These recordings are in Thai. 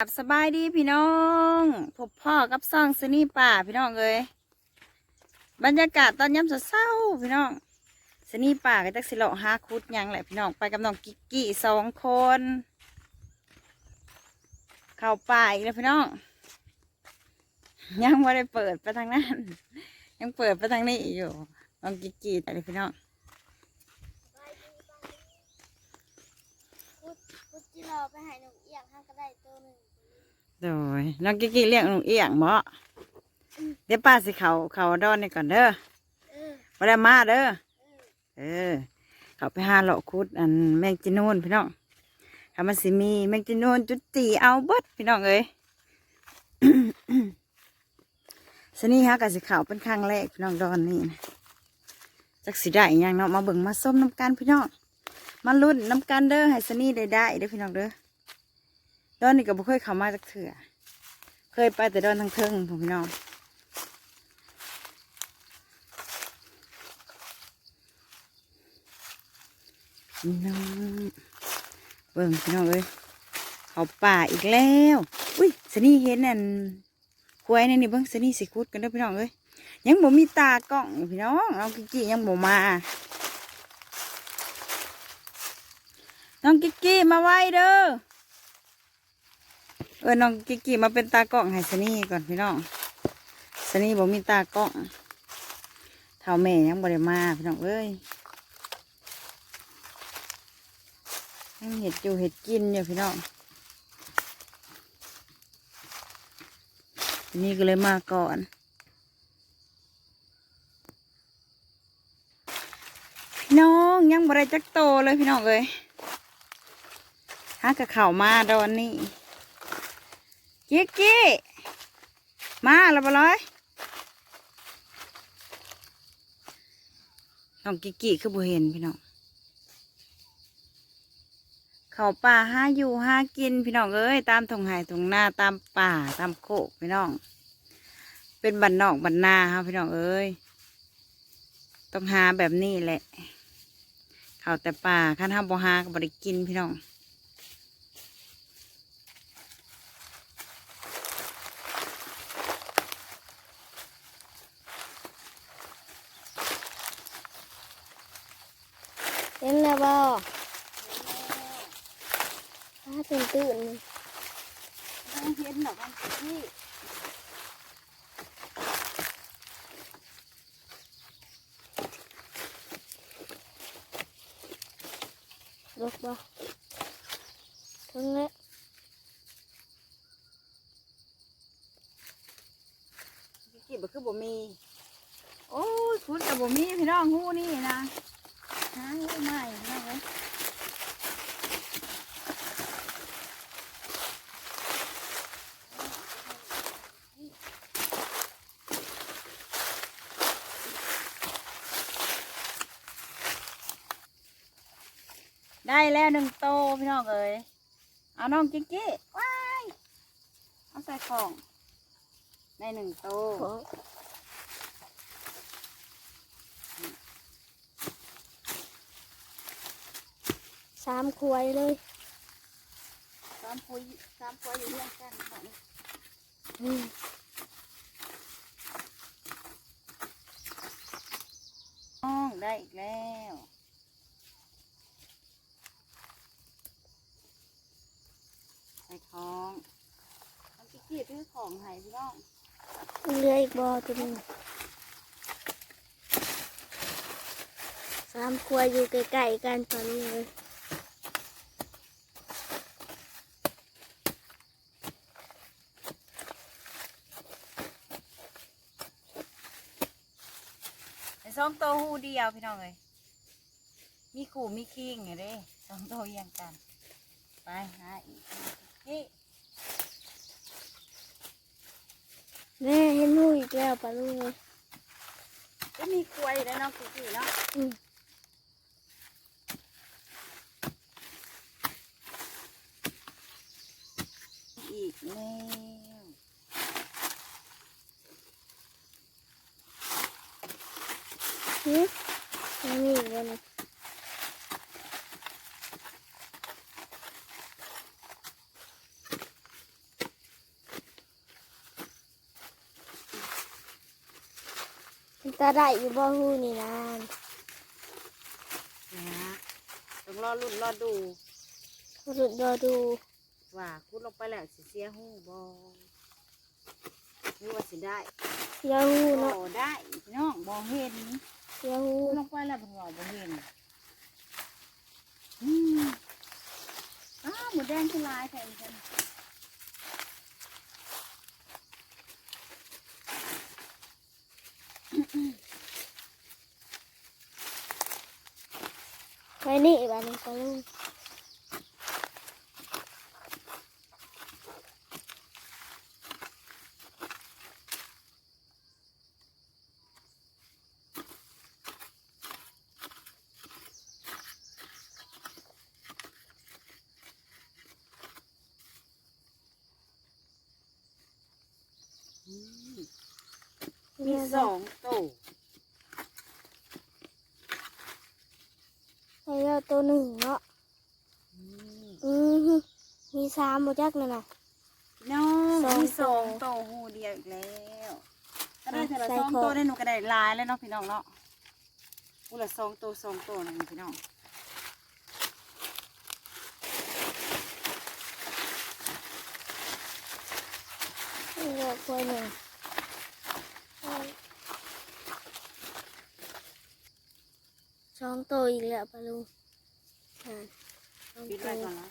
ครับสบายดีพี่น้องพบพ่อกับซ่องซนี่ป่าพี่น้องเลยบรรยากาศตอนย้ำเศร้าพี่น้องซนี่ป่าก็จักสิเลาะหาคุดยังแหละพี่น้องไปกับน้องกิกกี้สองคน เข้าป่าอีกแล้วพี่น้อง ยังไม่ได้เปิดไปทางนั้น ยังเปิดไปทางนี้อยู่น้องกิกกี้แต่ลยพี่น้องพุดพุดที่รอไปหายหนุ่มเอียงห้างก็ได้ตัวหนึ่ง โดยน้องกิกกี้เลี้ยงหนูเอียงบ่เดี๋ยวป้าสิเขาเขาดอนนี่ก่อนเด้อเออบ่ได้มาเด้อเออเออ เขาไปหาเลาะคุดอันแมงจีนูนพี่น้องทำมันสิมีแมงจีนูนจุดจีเอาเบิดพี่น้องเอ้ยสนี่ฮะกับสิเขาเป็นครั้งแรกพี่น้องดอนนี่นะจักสิได้อหยังเนาะมาเบิ่งมาส้มน้ำกันพี่น้องมาลุ้นน้ำกันเด้อให้สนี่ได้ได้เด้อพี่น้องเด้อ ดอนนี่ก็บ่เคยเข้ามาจักเถื่อเคยไปแต่ดอนทางเทิงผมพี่น้องน้องเบิ่งพี่น้องเอ้ยเขาป่าอีกแล้ว อุ้ยสนี่เห็นนั่นกล้ยนี่นี่เบิ่งสนี่สิคุดกันเด้อพี่น้องเอ้ยยังบ่มีตากล้องพี่น้องน้องกิกกี้ยังบ่มาน้องกิกกี้มาไว้เด้อ เออน้องกิกกี้มาเป็นตากล้องให้สนี่ก่อนพี่น้องสนี่บ่มีตากล้องเท่าแม่ยังบ่ได้มาพี่น้องเอ้ยยังเห็ดอยู่เห็ดกินอยู่พี่น้องนี้ก็เลยมาก่อนพี่น้องยังบริจักโตเลยพี่น้องเอ้ยหากระเข่ามาดอนนี้ กิ๊กกี้ มาแล้วบ่ร้อยน้องกิ๊กกี้คือบ่เห็นพี่น้อง เขาป่าห้าอยู่ห้ากินพี่น้องเอ้ยตามทงไห่ทงหน้าตามป่าตามโคกพี่น้อง เป็นบันนอกบันนาครับพี่น้องเอ้ย ต้องหาแบบนี้แหละ เขาแต่ป่าขั้นห้ามบ่หาก็บ่ได้กินพี่น้อง เห็นแล้วบ่ถ้าตื่นตื่น ต้องเห็นหรอกมันที่ ล กบ่ถึงแล้วกี่บ่คือบ่มี โอ้ยคุณกับบ่มีพี่น้องหูนี่นะหาหูใหม่พี่น้อ ได้แล้วหนึ่งโตพี่น้องเอ้ยเอาน้องกิ๊กกี้ว้ายเอาใส่ของได้หนึ่งโตโอ้สามขวายเลยสามปุยสามปุยอยู่เรื่องกันของอืมน้องได้อีกแล้ว ใส่ของน้องกิ๊กกี้ซื้อของให้พี่น้องเหลืออีกบ่ตัวหนึงสามขวายอยู่ใกล้ๆกันตอนนี้เลยไอ้สองโตวหูเดียวพี่น้องเลยมีขู่มีคิงไงเด้สองโตวเอียงกัน ไปหาอีก นี่แม่เห็นหนูอีกแล้วปะลุงเลยก็มีกล้วยแล้วเนาะกิ๊กกี้เนาะอืมอีกแล้วหืมยังมีอีกแล้วนะ ตาได้อยู่บ่ฮู้นี่นานนะต้องรอรุ่นรอดู รุดรอดูว่าคุดลงไปแล้วสิเสียหูบอหรือว่าสิได้เสียฮู้บเนาะอได้พี่น้องบอเห็นเสียฮู้คุดลงไปแล้วเป็นว่าบอเห็นอืมอ้าวหมูแดงคือลายแทนกัน ไปนี่บ้านนี้ปลา มีมีสสอองงตัวให้เราตัวหนึ่งเนาะอืมอือฮึมีสามบ่จักนั่นน่ะน้องสองมีสองตัวตัวหูเดียวอีกแล้วก็ได้อะแต่ละใส่สองของตัวได้หนูก็ได้หลายแล้วเนาะพี่น้องเนาะกูละสองตัวสองตัวนะพี่น้องนี่เราควายหนึ่งส องตัวอีกแล้วปลาลุงอ่าสองปิดตัไว้วก่อนนะ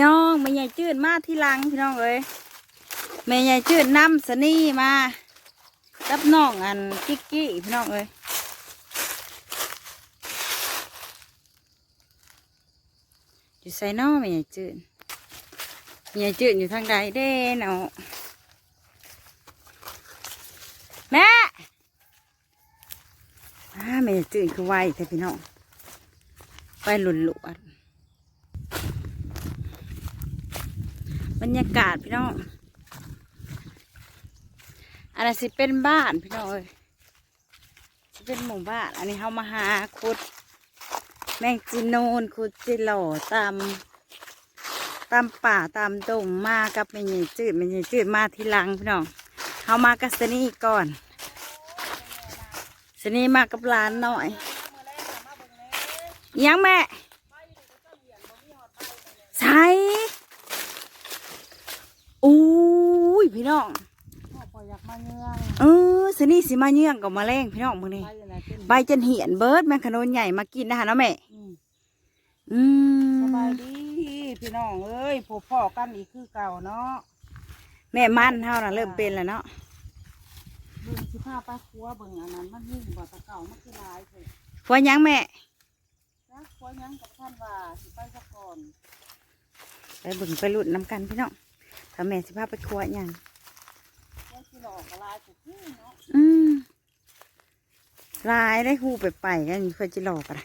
น้องแม่ใหญ่จืดมาที่หลังพี่น้องเอ้ยแม่ใหญ่จืดนำสนี่มารับน้องอันกิ๊กกี้พี่น้องเอ้ยอยู่ใส่น้อแม่ใหญ่จืดแม่ใหญ่จืดอยู่ทางใดเด้เนาะแม่อ่าแม่จืดคือไวแต่พี่น้องไปหลุนหลวดบรรยากาศพี่น้องอันนั้สิเป็นบ้านพี่น้องเอ้ยสิเป็นหมู่บ้าน อันนี้เขามาหาขุด แมงจีนูนขุดจิโหลตามตามป่าตามดงมากับแม่ใหญ่จืดแม่ใหญ่จืดมาทีหลังพี่น้องเขามากับสนี่ก่อน สนี่มากับหลานหน่อยอิหยังแม่ใช่อุ้ยพี่น้องพออยากมาเงื่องเออสนี่สิมาเยื่องกับมาแรงพี่น้องมึงนี่ไปอะไรเป็นใบจนเหียนเบิดแมงขนุนใหญ่มากินนะคะเนาะแม่อืมอืมสบายดีพี่น้องเอ้ยพบพ่อกันอีกคือเก่าเนาะแม่มันเท่าน่ะเริ่มเป็นแล้วเนาะ เบิ่งสิผ้าป้าครัวเบิ่งอันนั้นมันยิ่งบ่ตะเก่ามันคือหลายเถอะพวยังแม่จ้าครัวยังกับท่านว่าสิไปสักก่อนไปเบึงไปหลุดน้ำกันพี่น้องถ้าแม่สิพาไปครัวหยังครัวสิหลอกกหลายสุดที่เนาะอืมลายได้หูไปไปกันเพื่อจะหลอกอะไร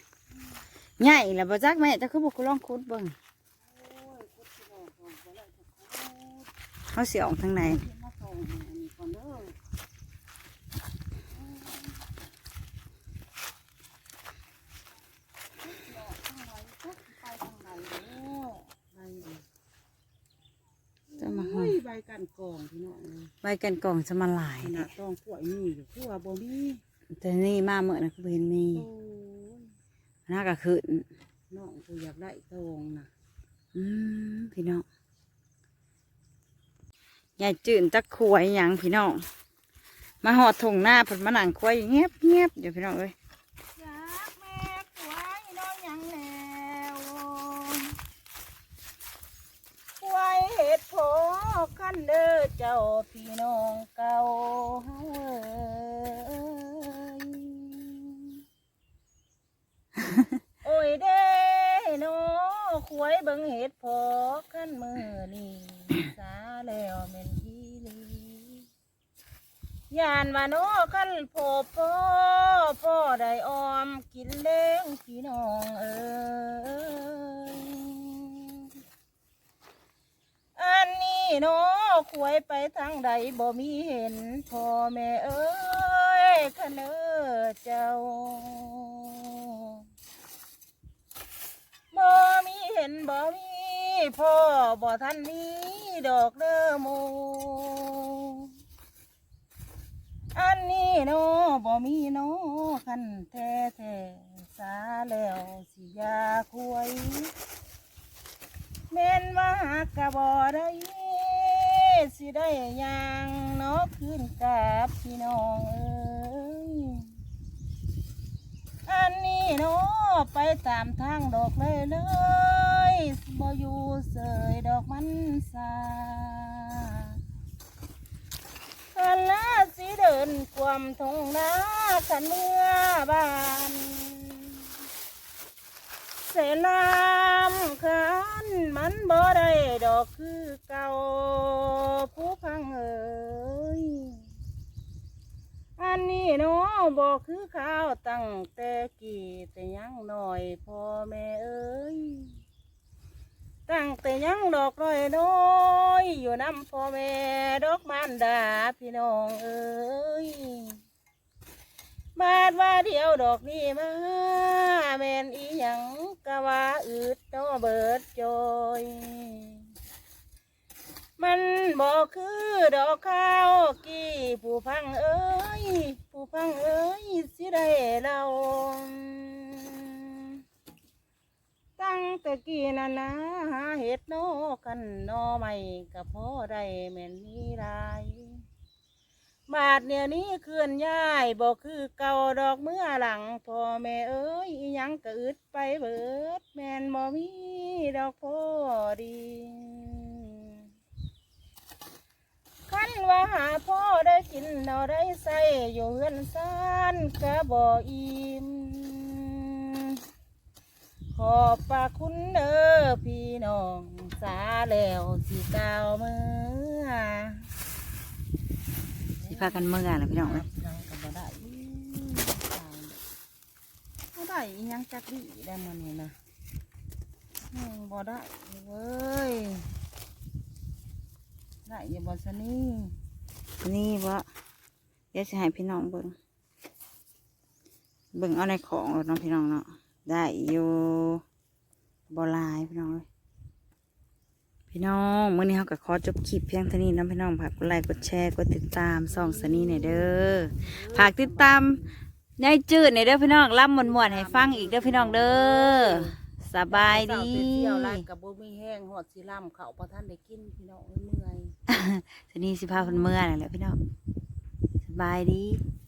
ใหญ่แล้วบ่จักแม่จะคือบอกกูลองคุดเบิ่งโอ้ยคุดสิหลอกก่อนบ่แล้วจะคุดเขาเสียออกทางไหนเดี๋ยวมาส่งอันนี้ก่อนเด้อหลอกทางไหนจักสิไปทางไหนเด้อไปอีก จะมา โอ้ย ใบกันกองพี่น้องเอ้ยใบกันกล่องจะมาหลายขนาเนี่ดยต้องกล้วยมีอยู่คือว่าบ่มีแต่นี่มาเมื่อนะคือเห็นมีโอ้ยน่าก็ขึ้นน้องกูอยากได้ตองนะอืมพี่น้องยายจื่นจักขวยหยังพี่น้องมาหอดถงหน้าผลมาหนังขวยอยู่เงียบเงียบเดี๋ยวพี่น้องเอ้ยอยากแม่กล้วยน้องยังแล้วกล้วยเห็ดโผ คันเด้อเจ้าพี่น้องเก่าเฮ้ยโอ้ยเด้โนควยเบิ่งเห็ดพอกันมือนี่สาแล้วแม่นทีลียานว่าโนกันโผพ่อพ่อได้ออมกินเล้งพี่น้องเอ้ย อันนี้โนควยไปทางใดบ่มีเห็นพ่อแม่เอ้ยคะเนอเจ้าบ่มีเห็นบ่มีพ่อบ่ทันนี้ดอกเด้อโมอันนี้โนบ่มีโนคันแท้แท้สาแล้วสิยาคุยแม่นว่าหากกะบ่ได้สิได้หยังเนอขึ้นกับพี่น้องเอ้ยอันนี้โนไปตามทางดอกเลยเลยบ่อยู่เสยดอกมันสาคันลาสิเดินความทงนาขันเมื่อบานเสนามขันมันบ่ได้ดอกคือเก่าผู้พังเอ๋อ นนี้เนาะบ่คือข้าวตั้งแต่กี่แต่ยังหน่อยพ่อแม่เอ้ยตั้งแต่ยังดอกน้อยน้อยอยู่น้ำพ่อแม่ดอกมารดาพี่น้องเอ้ยบาดว่าเดียวดอกนี้มาแมนอีหยังกะว่าอืดเนอเบิดจอย มันบอกคือดอกข้าวกี่ผู้พังเอ้ย ผู้พังเอ้ยสิได้เราตั้งแต่กี้นั่นะหาเห็ดโนกันนอไม่กับพ่อได้แม่นมีรายบาทเนี่ยนี้เคลื่อนย้ายบอกคือเก่าดอกเมื่อหลังพ่อแม่เอ้ยยังกะอึดไปเบิด แม่นบ่มีดอกพ่อดีคันว่า หาพ่อได้กินเราได้ใส่อยู่เฮือนซานกะบ่อิ่มขอบพระคุณเด้อพี่น้องสาแล้วสิกล่าวมือสิพากันเมื่อแล้วพี่น้องเอ้ยยังกับบ่ได้อืมบ่ได้อีหยังจักดีได้มานี่นะอืมบ่ได้เว้ยได้อยังบ่ซะนี่ นี่วะเดี๋ยวสิให้พี่น้องเบิ่งเบิ่งเอาในของเอาเนาะพี่น้องเนาะได้อยู่บ่ลายพี่น้องเอ้ยพี่น้องเมื้อนี้เฮาก็ขอจบคลิปเพียงเท่านี้นะพี่น้องฝากกดไลค์กดแชร์กดติดตามส่องสนีหน่อยเด้อฝากติดตามยายจืดหน่อยเด้อพี่น้องล่ำม่วนให้ฟังอีกเด้อพี่น้องเด้อสบายดีเที่ยวไรกับบ่มีแห้งหอดสิล่ำเขาวบ่ทันได้กินพี่น้องเมื่อย สนีสิพาเพิ่นเมื่อนั่นแหละพี่น้องสบายดี